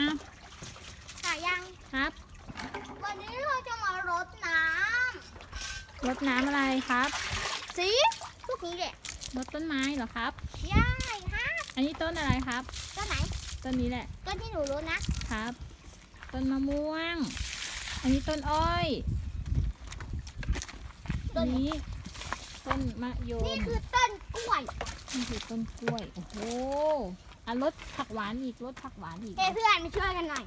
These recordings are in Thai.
อ้าวถ่ายยัง ครับวันนี้เราจะมารดน้รดน้ำอะไรครับำสีพวกนี้แหละรดต้นไม้เหรอครับใช่ฮะอันนี้ต้นอะไรครับ ต้นไหนต้นนี้แหละต้นที่หนูรดนะครับ ต้นมะม่วง อันนี้ต้นอ้อยต้อันนนี้ต้นมะยมนี่คือต้นกล้วยนี่คือต้นกล้วย โอ้โห อะรสผักหวานอีกรสผักหวานอีกเฮ้ยเพื่อนมาช่วยกันหน่อย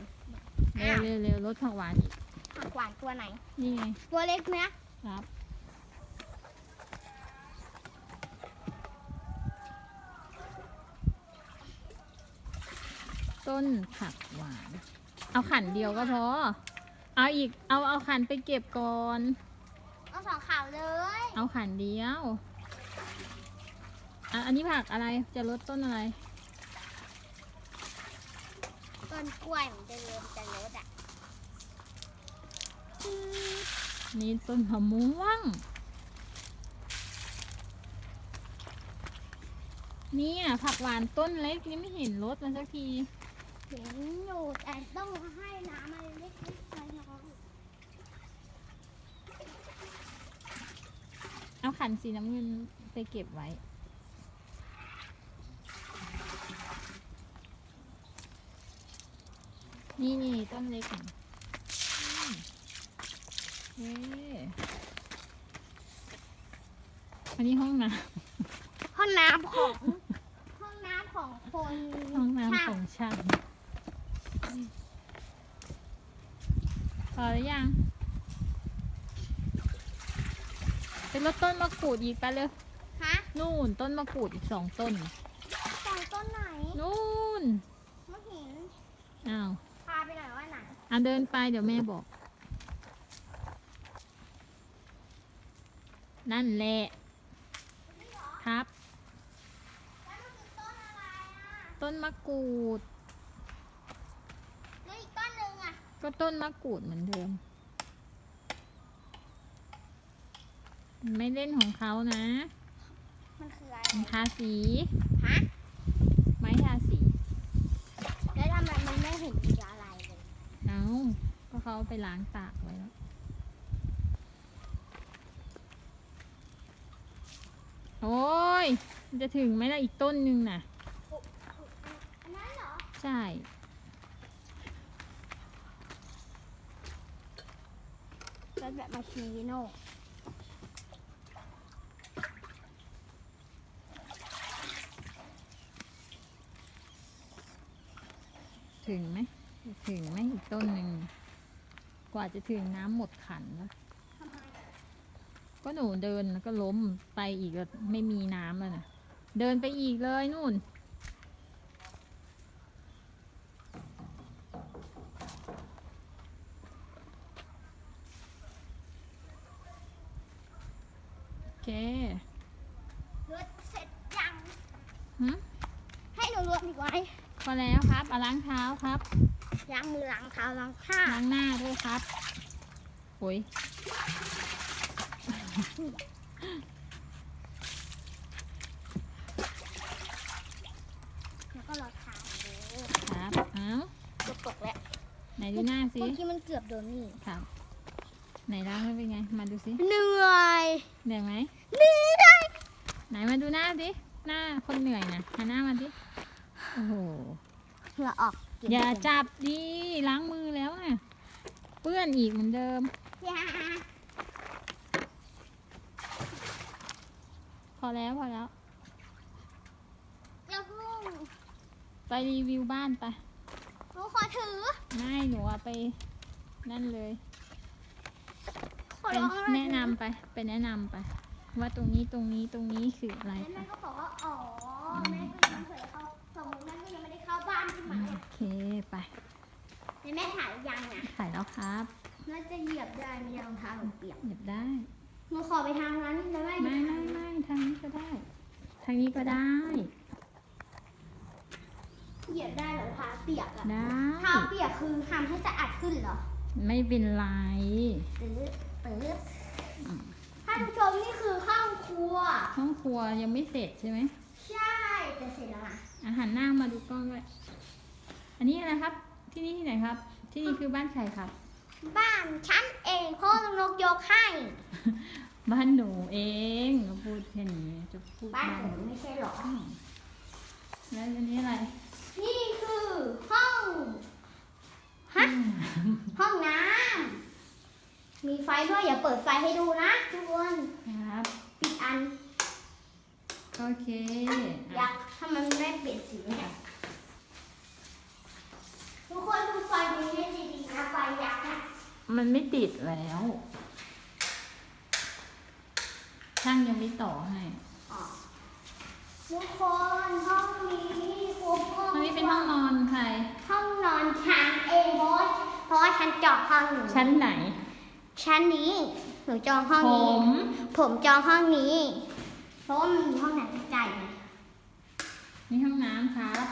เร็วเร็วเร็วรสผักหวานอีกผักหวานตัวไหน นี่ไง ตัวเล็กนะครับ ต้นผักหวาน เอาขันเดียวก็พอ เอาอีก เอาเอาขันไปเก็บก่อน เอาสองข่าวเลย เอาขันเดียว อะอันนี้ผักอะไร จะลดต้นอะไรต้ นกล้วยมันจะเริ่มจะรดอะนี่ต้นมะม่วงเนี่ยผักหวานต้นเล็กยังไม่เห็นรถมันสักที เห็นอยู่แต่ต้องให้น้ำมันเล็กๆน้อยเอาขันสีน้ำเงินไปเก็บไว้ นี่นี่ต้นเล็กอะอืมเย้อันนี้ห้องน้ๆห้องน้ำของ ห้องน้ำของคนำห้องน้ำของช่างพอหรือยัง เป็นรถต้นมะกรูดอีกไปเลย ฮะนู่นต้นมะกรูดอีกสองต้นสองต้นไหนนู่นไม่เห็น อ้าว อะเดินไปเดี๋ยวแม่บอก นั่นแหละครับแล้วมันคือต้นอะไรอะต้นมะกรูดแล้วอีกต้นหนึ่งอะ ก็ต้นมะกรูดเหมือนเดิม ไม่เล่นของเขานะ มันคืออะไรมันทาสี ฮะ ไม้ทาสี แล้วทำไมมันไม่เห็น ก็เขาเอาไปล้างตากไว้แล้วโอ้ยมันจะถึงไหมล่ะอีกต้นหนึ่งน่ะอันนั้นเหรอใช่ รถแบบมาชีโน่ถึงไหม ถึงไหมอีกต้นหนึ่ง กว่าจะถึงน้ำหมดขันแล้วทำไมก็หนูเดินแล้วก็ล้มไปอีกแล้วไม่มีน้ำแล้วนะเดินไปอีกเลยนู่น โอเครถเสร็จยังหึให้หนูรวมอีกไว้ พอแล้วครับเอาล้างเท้าครับล้างมือล้างเท้าล้างข้าล้างหน้าด้วยครับโอ้ยแล้วก็รอทางเลยครับเอ้าจะตกแล้วไหนดูหน้าสิเมื่อกี้มันเกือบโดนนี่ครับ ไหนล้างแล้วเป็นไง มาดูสิเหนื่อยเหนื่อยไหมเหนื่อยไหนมาดูหน้าสิหน้าคนเหนื่อยนะหันหน้ามาสิ โอ้โหเหงื่อออกเก็บอย่าไว้ก่นจับดิล้างมือแล้วนะเปื้อนอีกเหมือนเดิม อย่าพอแล้วพอแล้ว แล้วพุ่งไปรีวิวบ้านไปหนูขอถือไม่หนูอะไป นั่นเลยขอไปร้องแนะนำไปไปแนะนำไป ว่าตรงนี้ตรงนี้ตรงนี้คืออะไรแล้วไปแม่ก็บอกว่า อ๋อ แม่ก็ยังเคยเข้า โอเคไปแต่แม่ถ่ายยังอะถ่ายแล้วครับน่าจะเหยียบได้ไม่ได้รองเท้าหนูเปียกเหยียบได้หนูขอไปทางนั้นแล้วแม่ไม่ไม่ไม่ทางนี้ก็ได้ ทางนี้ก็ได้ เหยียบได้เหรอเท้าเปียกอะได้เท้าเปียกคือทำให้สะอาดขึ้นเหรอ ไม่เป็นไรตื้อตื้ออืมท่านผู้ชมนี่คือห้องครัว ห้องครัวยังไม่เสร็จใช่ไหม ใช่แต่เสร็จแล้วนะอาหารหน้ามาดูกล้องด้วย อันนี้อะไรครับนที่นี่ที่ไหนครับ ที่นี่คือบ้านใครครับ บ้านฉันเองพ่อลุงนกยกให้ บ้านหนูเองพูดแค่นี้จะพูดบ้านบ้านผมไม่ใช่หรออืมแล้วอันนี้อะไร นี่คือห้องฮะห้องน้ำมีไฟด้วยอย่าเปิดไฟให้ดูนะทุกคนครับปิดอัน โอเค อยากถ้ามันไม่เปลี่ยนสีเนี่ยทุ กคนดูไฟดูให้ดีๆนะไฟยักษ์นะมันไม่ติดแล้ว ช่างยังไม่ต่อให้อ๋อทุกคนห้องนี้ครบห้องอันนี้เป็นห้องนอนใคร ห้องนอนฉันเองเพราะว่าเพราะว่าฉันจองห้องหนูชั้นไหน ชั้นนี้ หนูจองห้องผนี้ ม ผมจองห้องนี้ เพราะว่ามันมีห้องไหนไม่จ่ายไงนี่ห้องน้ำครับ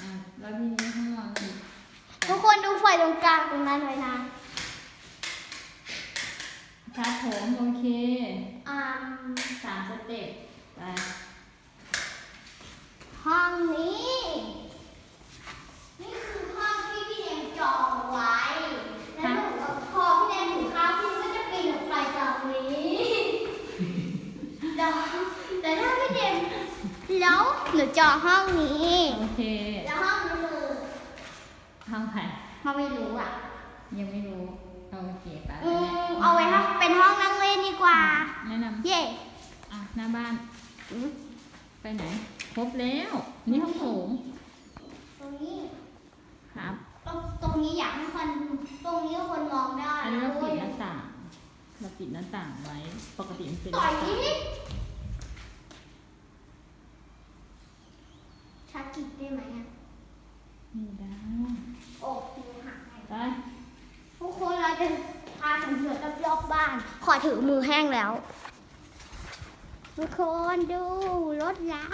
อะแล้วที่นี้ห้องนอนอีก ทุกคนดูไฟตรงกลางตรงนั้นไว้นะครับผมโอเคอ่าสามสเต็ปไปห้องนี้ นี่คือห้องที่พี่เดมจองไว้ แล้วหนูกับพอพี่เดมถึงข้าวพี่ก็จะปีนออกไปจากนี้แล้วแต่ถ้าพี่เดมแล้วหนูจองห้องนี้ โอเค แล้วห้องนี้คือ ห้อง ใครห้องไม่รู้อะ ยังไม่รู้โอเคไปอืมเอาไว้ห้องเป็นห้องนั่งเล่นดีกว่า แนะนเย่ำอะหน้าบ้าน อืมไปไหนครบแล้ว นี่ห้องโถงตรงนี้ครับ ตรงตรงนี้อยากให้คนตรงนี้คนมองได้อันนี้เราปิดหนะน้าต่าง เราปิดหน้าต่างไว้ ปกติมันเป็นหต่อน้ายต่าง นี้ชักกิดได้ไหมอะ ไม่ได้ โอ้ดูหักให้ ไป ทุกคนเราจะพาสำรวจรอบๆบ้าน ขอถือมือแห้งแล้วทุกคนดูรถเรา